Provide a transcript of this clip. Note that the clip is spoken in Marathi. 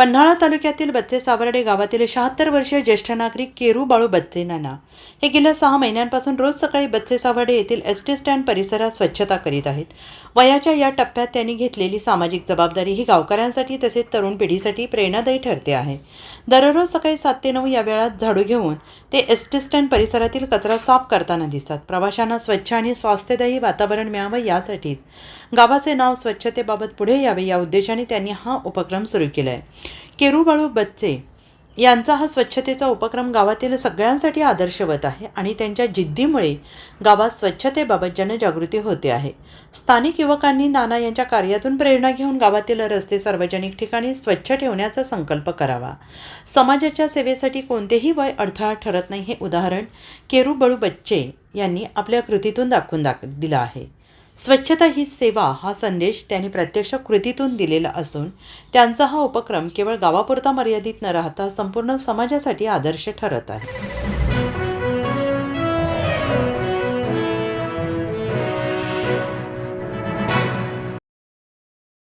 पन्हाळा तालुक्यातील बच्चे सावर्डे गावातील शहात्तर वर्षीय ज्येष्ठ नागरिक केरू बाळू बच्चे नाना. हे गेल्या सहा महिन्यांपासून रोज सकाळी बच्चे सावर्डे येथील एस टी स्टँड परिसरात स्वच्छता करीत आहेत. वयाच्या या टप्प्यात त्यांनी घेतलेली सामाजिक जबाबदारी ही गावकऱ्यांसाठी तसेच तरुण पिढीसाठी प्रेरणादायी ठरते आहे. दररोज सकाळी सात ते नऊ या वेळात झाडू घेऊन ते एस टी स्टँड परिसरातील कचरा साफ करताना दिसतात. प्रवाशांना स्वच्छ आणि स्वास्थ्यदायी वातावरण मिळावं यासाठीच. गावाचे नाव स्वच्छतेबाबत पुढे यावे या उद्देशाने त्यांनी हा उपक्रम सुरू केला आहे केरूबाळू बच्चे यांचा हा स्वच्छतेचा उपक्रम गावातील सगळ्यांसाठी आदर्शवत आहे आणि त्यांच्या जिद्दीमुळे गावात स्वच्छतेबाबत जनजागृती होते आहे. स्थानिक युवकांनी नाना यांच्या कार्यातून प्रेरणा घेऊन गावातील रस्ते सार्वजनिक ठिकाणी स्वच्छ ठेवण्याचा संकल्प करावा. समाजाच्या सेवेसाठी कोणतेही वय अडथळा ठरत नाही हे उदाहरण केरूबळू बच्चे यांनी आपल्या कृतीतून दाखवून दाख दिलं आहे. स्वच्छता ही सेवा हा संदेश त्यांनी प्रत्यक्ष कृतीतून दिलेला असून त्यांचा हा उपक्रम केवळ गावापुरता मर्यादित न राहता संपूर्ण समाजासाठी आदर्श ठरत आहे.